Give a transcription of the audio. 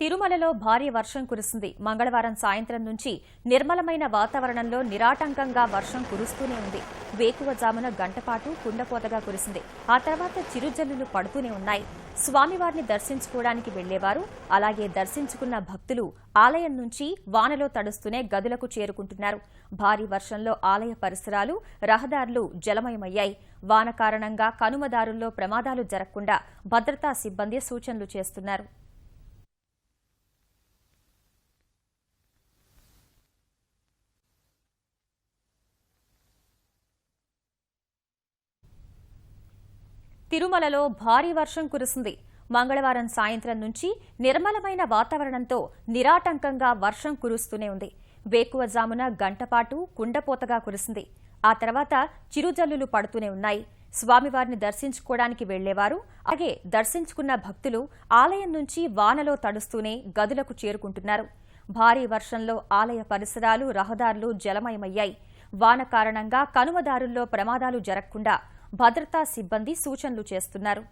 తిరుమలలో భారీ వర్షం కురిసింది మంగళవారం సాయంత్రం నుంచి నిర్మలమైన వాతావరణంలో నిరాటంకంగా వర్షం కురుస్తూనే ఉంది. వేకువజామున గంటపాటు కుండపోతగా కురిసింది. ఆ తర్వాత చిరుజల్లులు పడుతూనే ఉన్నాయి. స్వామివారిని దర్శించుకోవడానికి వెళ్ళేవారు అలాగే దర్శించుకున్న భక్తులు ఆలయం నుంచి వానలో తడుస్తూనే గదులకు చేరుకుంటున్నారు. భారీ వర్షంలో ఆలయ పరిసరాలు రహదారులు జలమయమయ్యాయి. వాన కారణంగా కనుమదారుల్లో ప్రమాదాలు జరగకుండా భద్రతా సిబ్బంది సూచనలు చేస్తున్నారు. తిరుమలలో భారీ వర్షం కురిసింది మంగళవారం సాయంత్రం నుంచి నిర్మలమైన వాతావరణంతో నిరాటంకంగా వర్షం కురుస్తూనే ఉంది. వేకువజామున గంటపాటు కుండపోతగా కురిసింది ఆ తర్వాత చిరుజల్లులు పడుతూనే ఉన్నాయి. స్వామివారిని దర్శించుకోవడానికి వెళ్ళేవారు అలాగే దర్శించుకున్న భక్తులు ఆలయం నుంచి వానలో తడుస్తూనే గదులకు చేరుకుంటున్నారు. భారీ వర్షంలో ఆలయ పరిసరాలు రహదారులు జలమయమయ్యాయి. వాన కారణంగా కనుమదారుల్లో ప్రమాదాలు జరగకుండా భద్రతా సిబ్బంది సూచనలు చేస్తున్నారు.